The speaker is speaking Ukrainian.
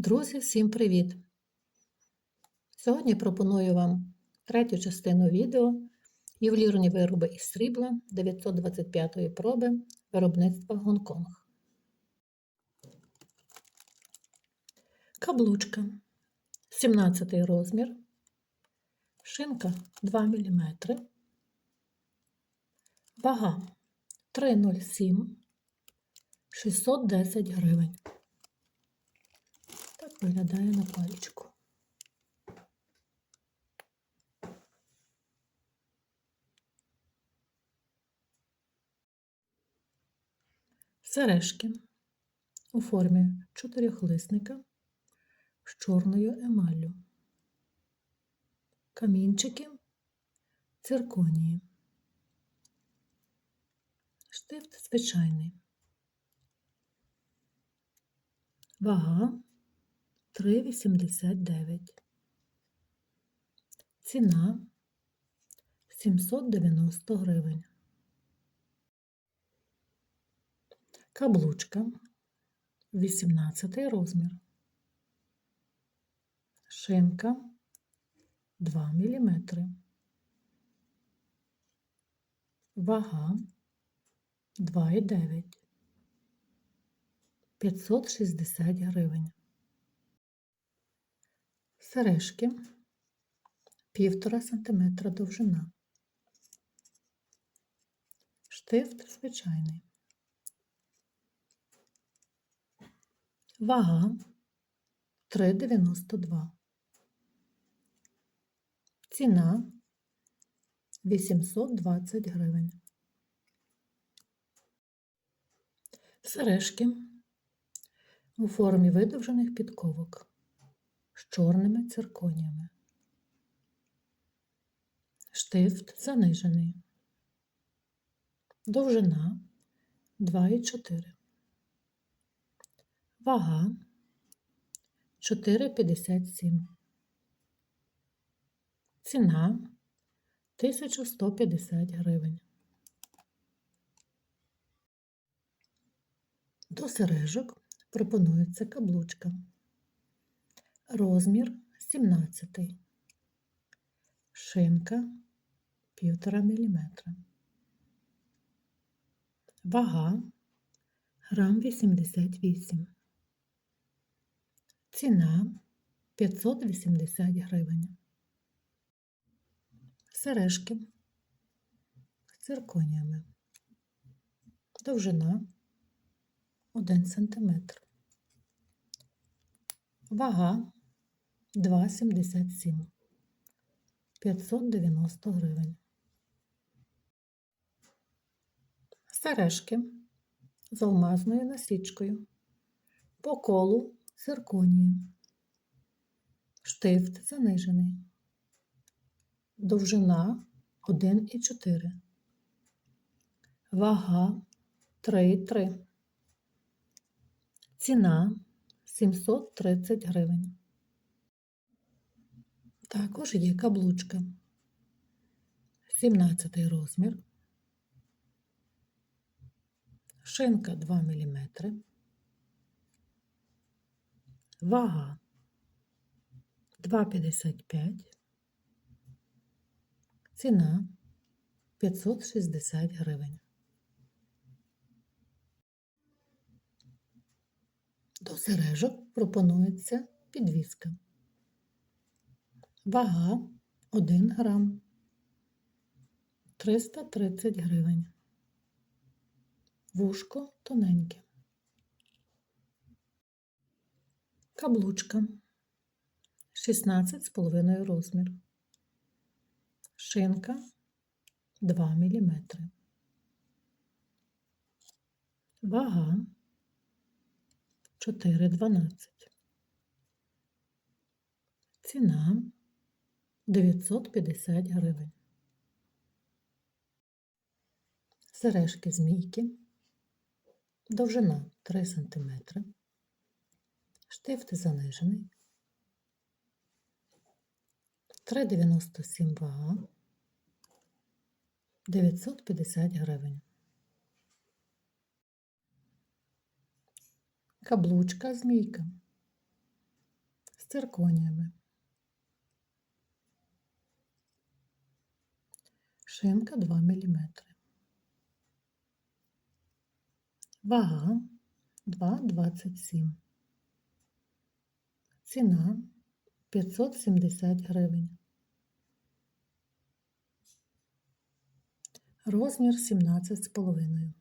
Друзі, всім привіт! Сьогодні пропоную вам третю частину відео ювелірні вироби із срібла 925-ї проби виробництва Гонконг. Каблучка 17 розмір, шинка 2 мм, вага 3,07 610 гривень. Виглядає на пальчику. Сережки у формі чотирьохлисника з чорною емаллю. Камінчики цирконії. Штифт звичайний. Вага 3,89. Ціна 790 гривень. Каблучка 18 розмір. Шинка 2 мм. Вага 2,9. 560 гривень. Сережки 1,5 см довжина. Штифт звичайний. Вага 3,92. Ціна 820 гривень. Сережки у формі видовжених підковок з чорними цирконіями. Штифт занижений. Довжина 2,4. Вага 4,57. Ціна 1150 гривень. До сережок пропонується каблучка. Розмір 17. Шинка 1,5 мм. Вага грам 88. Ціна 580 гривень. Сережки з цирконіями. Довжина 1 см. Вага 2,77. 590 гривень. Сережки з алмазною насічкою. По колу цирконії. Штифт занижений. Довжина 1,4. Вага 3,3. Ціна 730 гривень. Також є каблучка. 17 розмір. Шинка 2 мм. Вага 2,55. Ціна 560 гривень. До сережок пропонується підвіска. Вага 1 грам 330 гривень. Вушко тоненьке. Каблучка 16,5 розмір. Шинка 2 мм. Вага 4,12. Ціна 950 гривень. Сережки змійки. Довжина 3 см. Штифт занижений. 3,97 вага. 950 гривень. Каблучка змійка. з цирконіями. Шинка 2 мм. Вага 2,27. Ціна 570 гривень. Розмір 17,5.